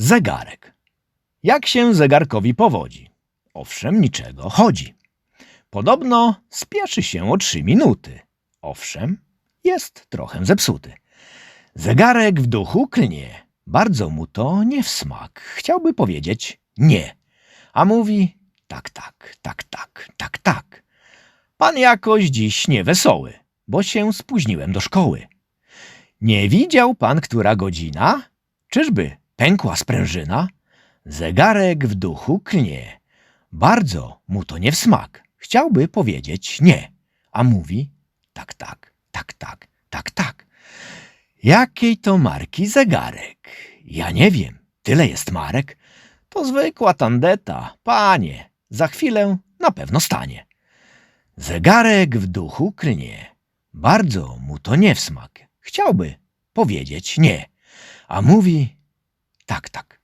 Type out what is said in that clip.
Zegarek. Jak się zegarkowi powodzi? Owszem, niczego chodzi. Podobno spieszy się o trzy minuty. Owszem, jest trochę zepsuty. Zegarek w duchu klnie. Bardzo mu to nie w smak. Chciałby powiedzieć nie. A mówi tak, tak, tak, tak, tak, tak. Pan jakoś dziś niewesoły, bo się spóźniłem do szkoły. Nie widział pan, która godzina? Czyżby pękła sprężyna? Zegarek w duchu klnie. Bardzo mu to nie w smak. Chciałby powiedzieć nie, a mówi tak, tak, tak, tak, tak, tak. Jakiej to marki zegarek? Ja nie wiem, tyle jest marek. To zwykła tandeta, panie, za chwilę na pewno stanie. Zegarek w duchu klnie. Bardzo mu to nie w smak. Chciałby powiedzieć nie, a mówi tak, tak,